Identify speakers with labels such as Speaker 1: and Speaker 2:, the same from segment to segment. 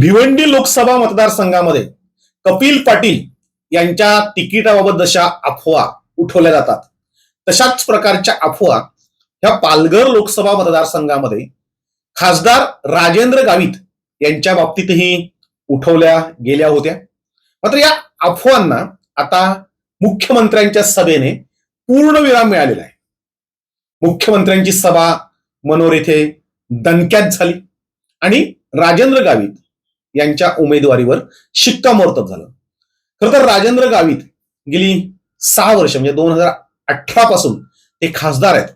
Speaker 1: भिवंडी लोकसभा मतदारसंघामध्ये कपिल पाटील यांच्या तिकिटाबाबत जशा अफवा उठवल्या जातात तशाच प्रकारच्या अफवा ह्या पालघर लोकसभा मतदारसंघामध्ये खासदार राजेंद्र गावित यांच्या बाबतीतही उठवल्या गेल्या होत्या. मात्र या अफवांना आता मुख्यमंत्र्यांच्या सभेने पूर्ण विराम मिळालेला आहे. मुख्यमंत्र्यांची सभा मनोर येथे दणक्यात झाली आणि राजेंद्र गावित यांच्या उमेदवारीवर शिक्कामोर्तब झालं. खरं तर राजेंद्र गावित गेली सहा वर्ष म्हणजे दोन हजार अठरा पासून ते खासदार आहेत.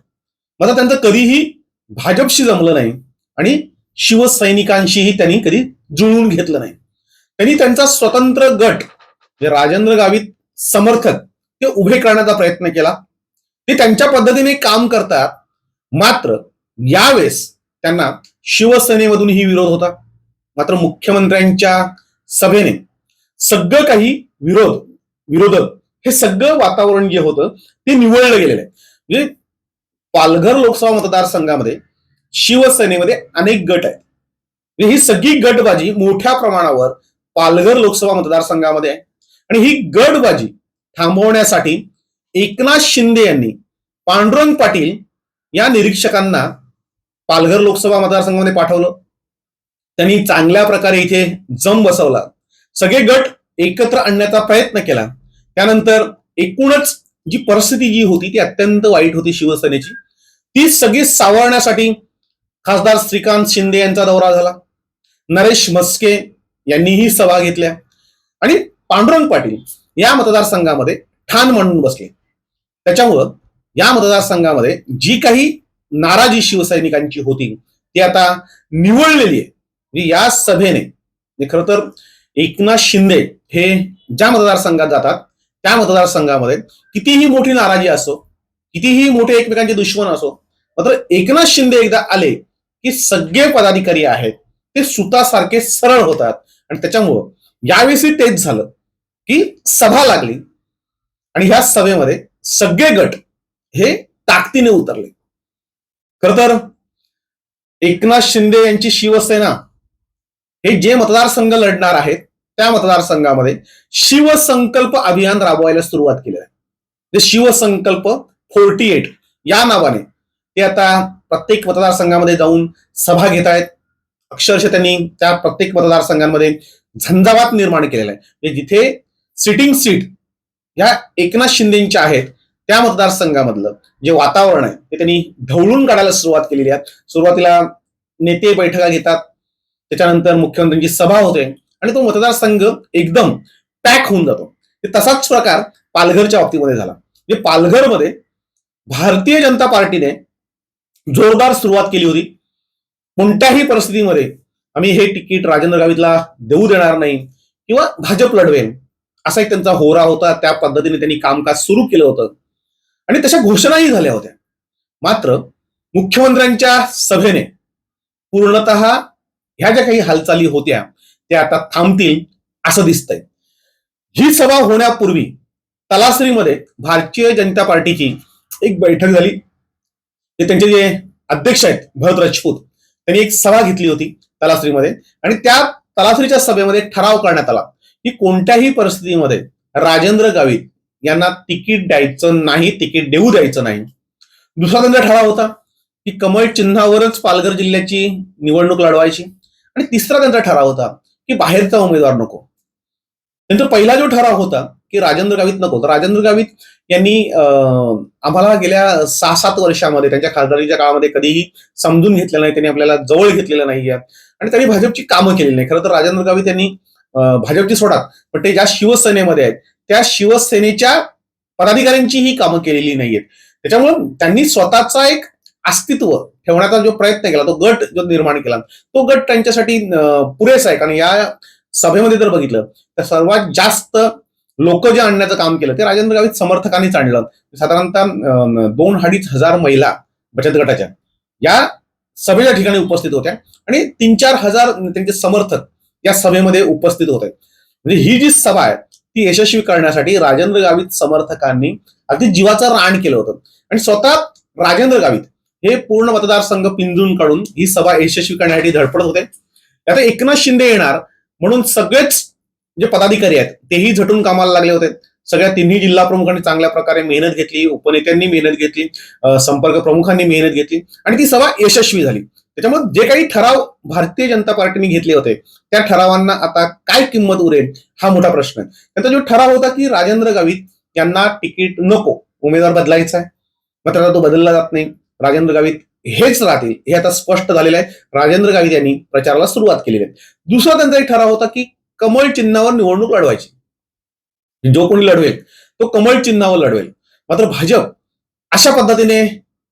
Speaker 1: मात्र त्यांचं कधीही भाजपशी जमलं नाही आणि शिवसैनिकांशीही त्यांनी कधी जुळवून घेतलं नाही. त्यांनी त्यांचा स्वतंत्र गट जे राजेंद्र गावित समर्थक ते उभे करण्याचा प्रयत्न केला. ते त्यांच्या पद्धतीने काम करतात. मात्र यावेळेस त्यांना शिवसेनेमधूनही विरोध होता. मात्र मुख्यमंत्र्यांच्या सभेने सगळं काही विरोध विरोधक हे सगळं वातावरण जे होतं ते निवडलं गेलेलं आहे. म्हणजे पालघर लोकसभा मतदारसंघामध्ये शिवसेनेमध्ये अनेक गट आहेत. म्हणजे ही सगळी गटबाजी मोठ्या प्रमाणावर पालघर लोकसभा मतदारसंघामध्ये आहे. आणि ही गटबाजी थांबवण्यासाठी एकनाथ शिंदे यांनी पांडुरंग पाटील या निरीक्षकांना पालघर लोकसभा मतदारसंघामध्ये पाठवलं. त्यांनी चांगल्या प्रकारे इथे जम बसवला. सगळे गट एकत्र आणण्याचा प्रयत्न केला. त्यानंतर एकूणच जी परिस्थिती जी होती ती अत्यंत वाईट होती शिवसेनेची. ती सगळी सावरण्यासाठी खासदार श्रीकांत शिंदे यांचा दौरा झाला. नरेश मस्के यांनीही सभा घेतल्या. आणि पांडुरंग पाटील या मतदारसंघामध्ये ठाण मांडून बसले. त्याच्यामुळं या मतदारसंघामध्ये जी काही नाराजी शिवसैनिकांची होती ती आता निवळलेली आहे. या सभेने खर खरं तर एकनाथ शिंदे हे ज्या मतदारसंघात जातात त्या मतदारसंघामध्ये कितीही मोठी नाराजी असो कितीही मोठे एकमेकांचे दुश्मन असो मात्र एकनाथ शिंदे एकदा आले की सगळे पदाधिकारी आहेत ते सुतासारखे सरळ होतात. आणि त्याच्यामुळं यावेळी तेच झालं की सभा लागली आणि ह्या सभेमध्ये सगळे गट हे ताकदीने उतरले. खर तर एकनाथ शिंदे यांची शिवसेना हे जे मतदारसंघ लढणार आहेत त्या मतदारसंघामध्ये शिवसंकल्प अभियान राबवायला सुरुवात केली आहे. शिवसंकल्प फोर्टी एट या नावाने ते आता प्रत्येक मतदारसंघामध्ये जाऊन सभा घेत आहेत. अक्षरशः त्यांनी त्या प्रत्येक मतदारसंघांमध्ये झंझावात निर्माण केलेला आहे. म्हणजे जिथे सिटिंग सीट ह्या एकनाथ शिंदेच्या आहेत त्या मतदारसंघामधलं जे वातावरण आहे ते त्यांनी ढवळून काढायला सुरुवात केलेली आहे. सुरुवातीला नेते बैठका घेतात त्याच्यानंतर मुख्यमंत्र्यांची सभा होते आणि तो मतदारसंघ एकदम पॅक होऊन जातो. तसाच प्रकार पालघरच्या बाबतीमध्ये झाला. म्हणजे पालघरमध्ये भारतीय जनता पार्टीने जोरदार सुरुवात केली होती. कोणत्याही परिस्थितीमध्ये आम्ही हे तिकीट राजेंद्र गावितला देऊ देणार नाही किंवा भाजप लढवेल असा एक त्यांचा होरा होता. त्या पद्धतीने त्यांनी कामकाज सुरू केलं होतं. आणि तशा घोषणाही झाल्या होत्या. मात्र मुख्यमंत्र्यांच्या सभेने पूर्णत ह्या ज्या काही हालचाली होत्या त्या आता थांबतील असं दिसतंय. ही सभा होण्यापूर्वी तलासरीमध्ये भारतीय जनता पार्टीची एक बैठक झाली. ते त्यांचे जे अध्यक्ष आहेत भरत राजपूत त्यांनी एक सभा घेतली होती तलासरीमध्ये. आणि त्या तलासरीच्या सभेमध्ये ठराव करण्यात आला की कोणत्याही परिस्थितीमध्ये राजेंद्र गावित यांना तिकीट द्यायचं नाही तिकीट देऊ द्यायचं नाही. दुसरा त्यांचा ठराव होता की कमळ चिन्हावरच पालघर जिल्ह्याची निवडणूक लढवायची. आणि तिसरा त्यांचा ठराव होता की बाहेरचा उमेदवार नको. त्यांचा पहिला जो ठराव होता की राजेंद्र गावित नको तर राजेंद्र गावित यांनी अं, आम्हाला गेल्या सहा सात वर्षामध्ये त्यांच्या खासदारीच्या काळामध्ये कधीही समजून घेतलं नाही त्यांनी आपल्याला जवळ घेतलेलं नाही आणि त्यांनी भाजपची कामं केलेली नाही. खरं तर राजेंद्र गावित यांनी भाजपची सोडा पण ते ज्या शिवसेनेमध्ये आहेत त्या शिवसेनेच्या पदाधिकाऱ्यांची ही कामं केलेली नाहीयेत. त्याच्यामुळे त्यांनी स्वतःचा एक अस्तित्व ठेवण्याचा जो प्रयत्न केला तो गट जो निर्माण केला तो गट त्यांच्यासाठी पुरेसा आहे. कारण या सभेमध्ये जर बघितलं तर सर्वात जास्त लोक जे आणण्याचं काम केलं ते राजेंद्र गावित समर्थकांनीच आणलं. साधारणतः दोन अडीच हजार महिला बचत गटाच्या या सभेच्या ठिकाणी उपस्थित होत्या आणि तीन चार हजार त्यांचे समर्थक या सभेमध्ये उपस्थित होते. म्हणजे ही जी सभा आहे ती यशस्वी करण्यासाठी राजेंद्र गावित समर्थकांनी अगदी जीवाचं रान केलं होतं. आणि स्वतः राजेंद्र गावित हे पूर्ण मतदारसंघ पिंजून काढून ही सभा यशस्वी करण्यासाठी धडपडत होते. आता एकनाथ शिंदे येणार म्हणून सगळेच जे पदाधिकारी आहेत तेही झटून कामाला लागले होते. सगळ्या तिन्ही जिल्हा प्रमुखांनी चांगल्या प्रकारे मेहनत घेतली उपनेत्यांनी मेहनत घेतली संपर्क प्रमुखांनी मेहनत घेतली आणि ती सभा यशस्वी झाली. त्याच्यामुळे जे काही ठराव भारतीय जनता पार्टीने घेतले होते त्या ठरावांना आता काय किंमत उरेल हा मोठा प्रश्न आहे. त्यांचा जो ठराव होता की राजेंद्र गावित यांना तिकीट नको उमेदवार बदलायचा आहे. मात्र त्याचा तो बदलला जात नाही. राजेंद्र गावित हेच राहतील हे आता स्पष्ट झालेलं आहे. राजेंद्र गावित यांनी प्रचाराला सुरुवात केलेली आहे. दुसरा त्यांचा एक ठराव होता की कमळ चिन्हावर निवडणूक लढवायची. जो कोणी लढवेल तो कमळ चिन्हावर लढवेल. मात्र भाजप अशा पद्धतीने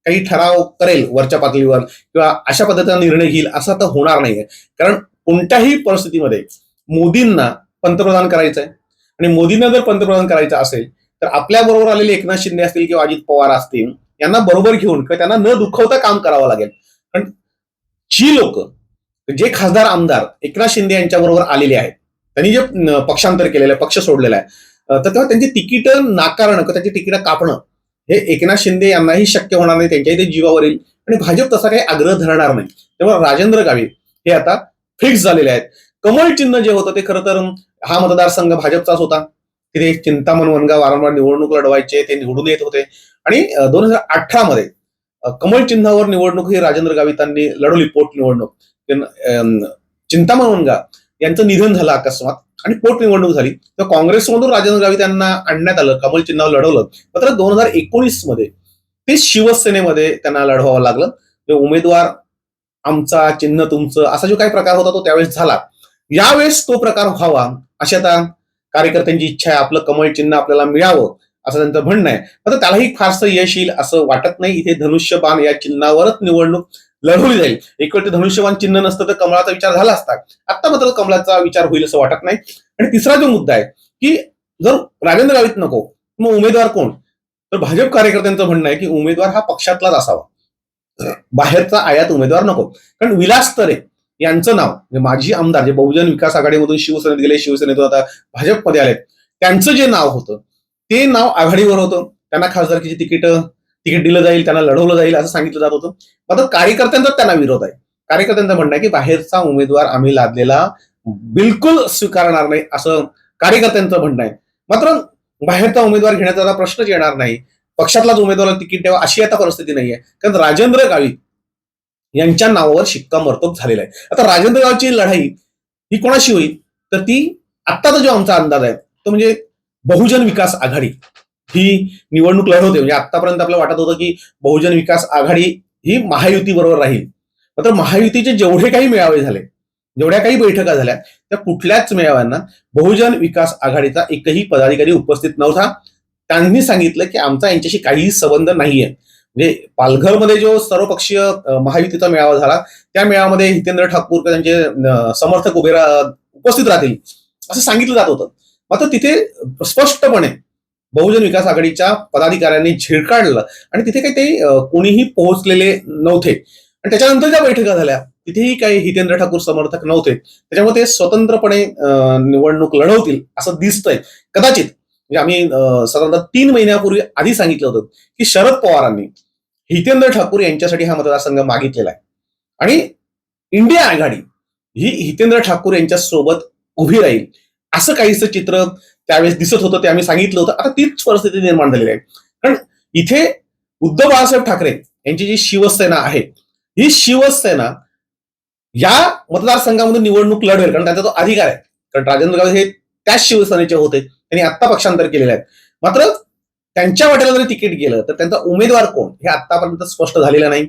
Speaker 1: काही ठराव करेल वरच्या पातळीवर किंवा अशा पद्धतीचा निर्णय घेईल असं तर होणार नाहीये. कारण कोणत्याही परिस्थितीमध्ये मोदींना पंतप्रधान करायचं आहे आणि मोदींना जर पंतप्रधान करायचं असेल तर आपल्या बरोबर आलेले एकनाथ शिंदे असतील किंवा अजित पवार असतील यांना बरोबर घेऊन किंवा त्यांना न दुखवता काम करावं लागेल. कारण जी लोक जे खासदार आमदार एकनाथ शिंदे यांच्या बरोबर आलेले आहेत त्यांनी जे पक्षांतर केलेलं आहे पक्ष सोडलेला आहे तर तेव्हा त्यांची तिकीट नाकारणं किंवा त्यांची तिकीट कापणं हे एकनाथ शिंदे यांनाही शक्य होणार नाही त्यांच्याही ते जीवावर येईल आणि भाजप तसा काही आग्रह धरणार नाही. तेव्हा राजेंद्र गावित हे आता फिक्स झालेले आहेत. कमळ चिन्ह जे होतं ते खरं तर हा मतदारसंघ भाजपचाच होता. तिथे चिंतामण वनगा वारंवार निवडणूक लढवायचे ते निवडून येत होते. आणि दोन हजार अठरा मध्ये कमळ चिन्हावर निवडणूक ही राजेंद्र गावितांनी लढवली पोटनिवडणूक चिंतामण वनगा यांचं निधन झालं अकस्मात आणि पोटनिवडणूक झाली. तर काँग्रेसमधून राजेंद्र गावित यांना आणण्यात आलं कमल चिन्हावर लढवलं. मात्र दोन हजार एकोणीसमध्ये ते शिवसेनेमध्ये त्यांना लढवावं लागलं. जे उमेदवार आमचा चिन्ह तुमचं असा जो काही प्रकार होता तो त्यावेळेस झाला. यावेळेस तो प्रकार व्हावा अशी आता कार्यकर्त्यांची इच्छा आहे. आपलं कमळ चिन्ह आपल्याला मिळावं. असं त्यांचं म्हणणं आहे. मात्र त्यालाही फारसं यश येईल असं वाटत नाही. इथे धनुष्यबाण या चिन्हावरच निवडणूक लढवली जाईल. एक वेळ धनुष्यबाण चिन्ह नसतं तर कमळाचा विचार झाला असता. आता मात्र कमळाचा विचार होईल असं वाटत नाही. आणि तिसरा जो मुद्दा आहे की जर राजेंद्र गावित नको मग उमेदवार कोण? तर भाजप कार्यकर्त्यांचं म्हणणं आहे की उमेदवार हा पक्षातलाच असावा. बाहेरचा आयात उमेदवार नको. कारण विलास तरे यांचं नाव म्हणजे माजी आमदार जे बहुजन विकास आघाडीमधून शिवसेनेत गेले शिवसेनेतून आता भाजपमध्ये आले त्यांचं जे नाव होतं ते नाव आघाडीवर होतं. त्यांना खासदारकीची तिकीट तिकीट दिलं जाईल त्यांना लढवलं जाईल असं सांगितलं जात होतं. मात्र कार्यकर्त्यांचा त्यांना विरोध आहे. कार्यकर्त्यांचं म्हणणं आहे की बाहेरचा उमेदवार आम्ही लादलेला बिलकुल स्वीकारणार नाही असं कार्यकर्त्यांचं म्हणणं आहे. मात्र बाहेरचा उमेदवार घेण्याचा प्रश्नच येणार नाही. पक्षातलाच उमेदवाराला तिकीट द्यावं अशी आता परिस्थिती नाहीये. कारण राजेंद्र गावित यांच्या नावावर शिक्कामोर्तब झालेला आहे. आता राजेंद्र गावची लढाई ही कोणाशी होईल? तर ती आत्ताचा जो आमचा अंदाज आहे तो म्हणजे बहुजन विकास आघाडी ही निवडणूक लढवते. म्हणजे आतापर्यंत आपल्याला वाटत होतं की बहुजन विकास आघाडी ही महायुती बरोबर राहील. मात्र महायुतीचे जेवढे काही मेळावे झाले जेवढ्या काही बैठका झाल्या त्या कुठल्याच मेळाव्यांना बहुजन विकास आघाडीचा एकही पदाधिकारी उपस्थित नव्हता. त्यांनी सांगितलं की आमचा यांच्याशी काहीही संबंध नाहीये. म्हणजे पालघरमध्ये जो सर्वपक्षीय महायुतीचा मेळावा झाला त्या मेळाव्यामध्ये हितेंद्र ठाकूर त्यांचे समर्थक उभे उपस्थित राहतील असं सांगितलं जात होतं. मात्र तिथे स्पष्टपणे बहुजन विकास आघाडीच्या पदाधिकाऱ्यांनी झिळकाडलं आणि तिथे काही ते कोणीही पोहोचलेले नव्हते. आणि त्याच्यानंतर ज्या बैठका झाल्या तिथेही काही हितेंद्र ठाकूर समर्थक नव्हते. त्याच्यामुळे ते स्वतंत्रपणे निवडणूक लढवतील असं दिसतंय. कदाचित म्हणजे आम्ही साधारणतः तीन महिन्यापूर्वी आधी सांगितलं होतं की शरद पवारांनी हितेंद्र ठाकूर यांच्यासाठी हा मतदारसंघ मागितलेला आहे. आणि इंडिया आघाडी ही हितेंद्र ठाकूर यांच्या सोबत उभी राहील. असं काहीसं चित्र त्यावेळेस दिसत होतं ते आम्ही सांगितलं होतं. आता तीच परिस्थिती निर्माण झालेली आहे. कारण इथे उद्धव बाळासाहेब ठाकरे यांची जी शिवसेना आहे ही शिवसेना या मतदारसंघामधून निवडणूक लढवेल कारण त्यांचा तो अधिकार आहे. कारण राजेंद्र गावित हे त्याच शिवसेनेचे होते त्यांनी आत्ता पक्षांतर केलेले आहेत. मात्र त्यांच्या वाट्याला जरी तिकीट गेलं तर त्यांचा उमेदवार कोण हे आतापर्यंत स्पष्ट झालेलं नाही.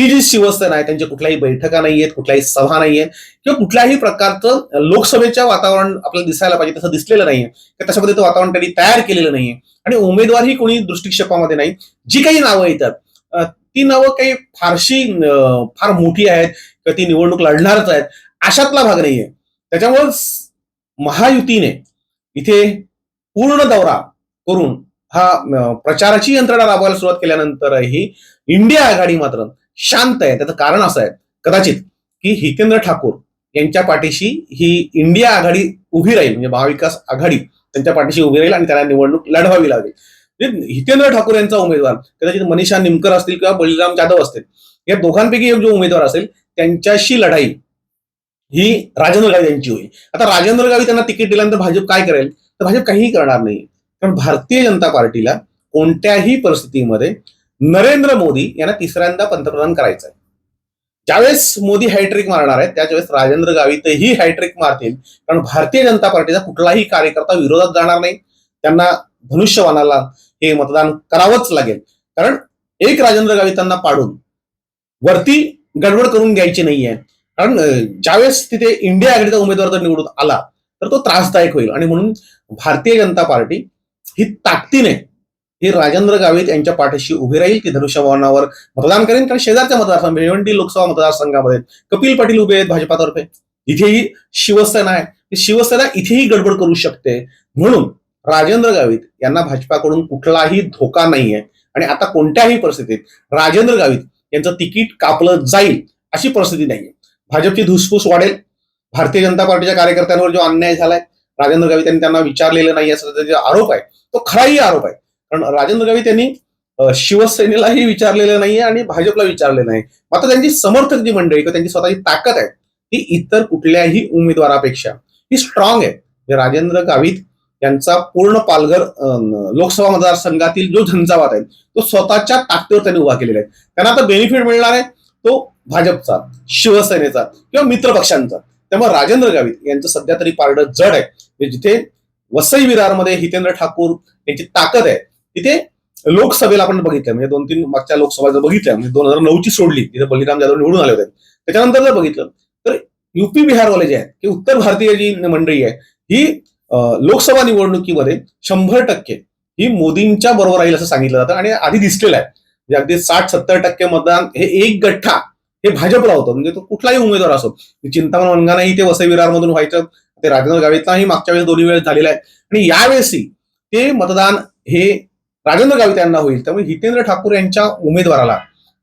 Speaker 1: ती जी शिवसेना आहे त्यांच्या कुठल्याही बैठका नाहीयेत कुठल्याही सभा नाहीये किंवा कुठल्याही प्रकारचं लोकसभेच्या वातावरण आपल्याला दिसायला पाहिजे तसं दिसलेलं नाहीये किंवा तशा पद्धतीचं वातावरण त्यांनी तयार केलेलं नाहीये. आणि उमेदवारही कोणी दृष्टिक्षेपामध्ये नाही. जी काही नावं येतात ती नावं काही फारशी फार मोठी आहेत किंवा ती निवडणूक लढणारच आहेत अशातला भाग नाहीये. त्याच्यामुळे महायुतीने इथे पूर्ण दौरा करून हा प्रचाराची यंत्रणा राबवायला सुरुवात केल्यानंतरही इंडिया आघाडी मात्र शांत आहे. त्याचं कारण असं आहे. कदाचित की हितेंद्र ठाकूर यांच्या पाठीशी ही इंडिया आघाडी उभी राहील म्हणजे महाविकास आघाडी त्यांच्या पाठीशी उभी राहील आणि त्यांना निवडणूक लढवावी लागेल. म्हणजे हितेंद्र ठाकूर यांचा उमेदवार कदाचित मनीषा निमकर असतील किंवा बळीराम जाधव असतील या दोघांपैकी एक जो उमेदवार असेल त्यांच्याशी लढाई ही राजेंद्र गावी यांची होईल. आता राजेंद्र गावी त्यांना तिकीट दिल्यानंतर भाजप काय करेल? तर भाजप काहीही करणार नाही. कारण भारतीय जनता पार्टीला कोणत्याही परिस्थितीमध्ये नरेंद्र मोदी यांना तिसऱ्यांदा पंतप्रधान करायचं आहे ज्यावेळेस मोदी हॅट्रिक मारणार आहेत त्यावेळेस राजेंद्र गावितही हॅट्रिक मारतील. कारण भारतीय जनता पार्टीचा कुठलाही कार्यकर्ता विरोधात जाणार नाही. त्यांना धनुष्यवानाला हे मतदान करावंच लागेल. कारण एक राजेंद्र गावितांना पाडून वरती गडबड करून घ्यायची नाहीये. कारण ज्यावेळेस तिथे इंडिया आघाडीचा उमेदवार जर निवडून आला तर तो त्रासदायक होईल. आणि म्हणून भारतीय जनता पार्टी ही ताकदीने ही राजेंद्र गावित यांच्या पाठीशी उभी राहील की धनुष्य भवनावर मतदान करेन? कारण शेजारच्या मतदारसंघ भिवंडी लोकसभा मतदारसंघामध्ये कपिल पाटील उभे आहेत भाजपातर्फे इथेही शिवसेना आहे. शिवसेना इथेही गडबड करू शकते. म्हणून राजेंद्र गावित यांना भाजपाकडून कुठलाही धोका नाहीये. आणि आता कोणत्याही परिस्थितीत राजेंद्र गावित यांचं तिकीट कापलं जाईल अशी परिस्थिती नाहीये. भाजपची धुसफूस वाढेल. भारतीय जनता पार्टीच्या कार्यकर्त्यांवर जो अन्याय झालाय राजेंद्र गावित यांनी त्यांना विचारलेलं नाही असा जो आरोप आहे तो खराही आरोप आहे. कारण राजेंद्र गावित यांनी शिवसेनेलाही विचारलेलं नाहीये आणि भाजपला विचारलेलं नाही. मात्र त्यांची समर्थक जी मंडळी किंवा त्यांची स्वतःची ताकद आहे ती इतर कुठल्याही उमेदवारापेक्षा ही स्ट्रॉंग आहे. जे राजेंद्र गावित यांचा पूर्ण पालघर लोकसभा मतदारसंघातील जो झंझावात आहे तो स्वतःच्या ताकदीवर त्यांनी उभा केलेला आहे. त्यांना आता बेनिफिट मिळणार आहे तो भाजपचा शिवसेनेचा किंवा मित्र पक्षांचा. त्यामुळे राजेंद्र गावित यांचं सध्या तरी पारडं जड आहे. म्हणजे जिथे वसई विरारमध्ये हितेंद्र ठाकूर यांची ताकद आहे तिथे लोकसभेला आपण बघितलं म्हणजे दोन तीन मागच्या लोकसभा जर बघितल्या म्हणजे दोन हजार नऊची सोडली तिथे बलिराम जाधव निवडून आले होते. त्याच्यानंतर जर बघितलं तर युपी बिहारवाले जे आहेत की उत्तर भारतीय जी मंडळी आहे ही लोकसभा निवडणुकीमध्ये शंभर टक्के ही मोदींच्या बरोबर राहील असं सांगितलं जातं आणि आधी दिसलेलं आहे. म्हणजे अगदी साठ सत्तर टक्के मतदान हे एक गठ्ठा हे भाजपला होतं. म्हणजे तो कुठलाही उमेदवार असो चिंतामण वनगानाही ते वसई विरारमधून व्हायचं ते राजेंद्र गावितनाही मागच्या वेळेस दोन्ही वेळेस झालेलं आहे. आणि यावेळेसही ते मतदान हे राजेंद्र गावित यांना होईल. त्यामुळे हितेंद्र ठाकूर यांच्या उमेदवाराला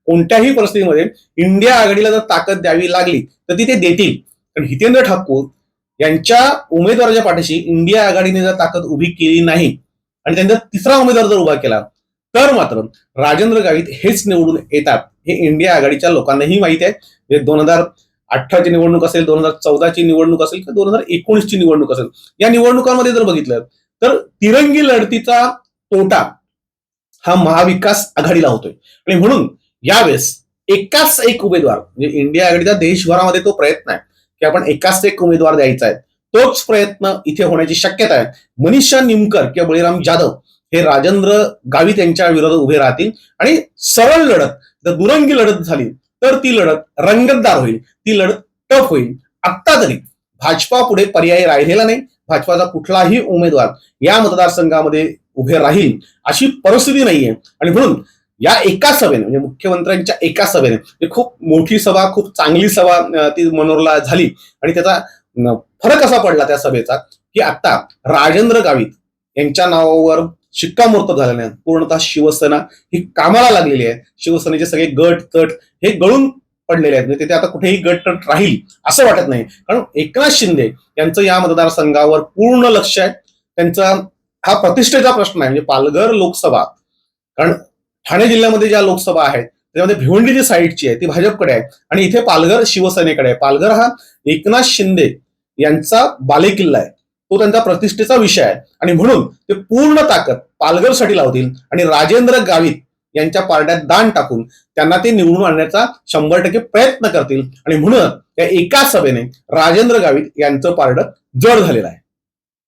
Speaker 1: कोणत्याही परिस्थितीमध्ये इंडिया आघाडीला जर ताकद द्यावी लागली तर ती ते देतील. कारण हितेंद्र ठाकूर यांच्या उमेदवाराच्या पाठीशी इंडिया आघाडीने जर ताकद उभी केली नाही आणि त्यांचा तिसरा उमेदवार जर उभा केला तर मात्र राजेंद्र गावित हेच निवडून येतात. हे इंडिया आघाडीच्या लोकांनाही माहिती आहे. म्हणजे दोन हजार अठराची निवडणूक असेल दोन हजार चौदाची निवडणूक असेल किंवा दोन हजार एकोणीसची निवडणूक असेल या निवडणुकांमध्ये जर बघितलं तर तिरंगी लढतीचा तोटा हा महाविकास आघाडीला होतोय. आणि म्हणून यावेळेस एकाच एक उमेदवार म्हणजे इंडिया आघाडीचा देशभरामध्ये तो प्रयत्न आहे की आपण एकाच एक उमेदवार द्यायचा आहे. तोच प्रयत्न इथे होण्याची शक्यता आहे. मनीषा निमकर किंवा बळीराम जाधव हे राजेंद्र गावित यांच्या विरोधात उभे राहतील. आणि सरळ लढत जर दुरंगी लढत झाली तर ती लढत रंगतदार होईल. ती लढत टफ होईल. आत्ता तरी भाजपा पुढे पर्याय राहिलेला नाही. भाजपाचा कुठलाही उमेदवार या मतदारसंघामध्ये उभे राहील अशी परिस्थिती नाहीये. आणि म्हणून या एका सभेने म्हणजे मुख्यमंत्र्यांच्या एका सभेने म्हणजे खूप मोठी सभा खूप चांगली सभा ती मनोरला झाली. आणि त्याचा फरक असा पडला त्या सभेचा की आता राजेंद्र गावित यांच्या नावावर शिक्कामोर्तब झाल्याने पूर्णतः शिवसेना ही कामाला लागलेली आहे. शिवसेनेचे सगळे गट तट हे गळून पडलेले आहेत. म्हणजे तिथे आता कुठेही गट राहील असं वाटत नाही. कारण एकनाथ शिंदे यांचं या मतदारसंघावर पूर्ण लक्ष आहे. त्यांचा हा प्रतिष्ठेचा प्रश्न आहे. म्हणजे पालघर लोकसभा कारण ठाणे जिल्ह्यामध्ये ज्या लोकसभा आहेत त्यामध्ये भिवंडी जी साईडची आहे ती भाजपकडे आहे. आणि इथे पालघर शिवसेनेकडे आहे. पालघर हा एकनाथ शिंदे यांचा बालेकिल्ला आहे. तो त्यांचा प्रतिष्ठेचा विषय आहे. आणि म्हणून ते पूर्ण ताकद पालघरसाठी लावतील. आणि राजेंद्र गावित यांच्या पारड्यात दान टाकून त्यांना ते निवडून आणण्याचा शंभर टक्के प्रयत्न करतील. आणि म्हणून या एका सभेने राजेंद्र गावित यांचं पारडं जड झालेलं आहे.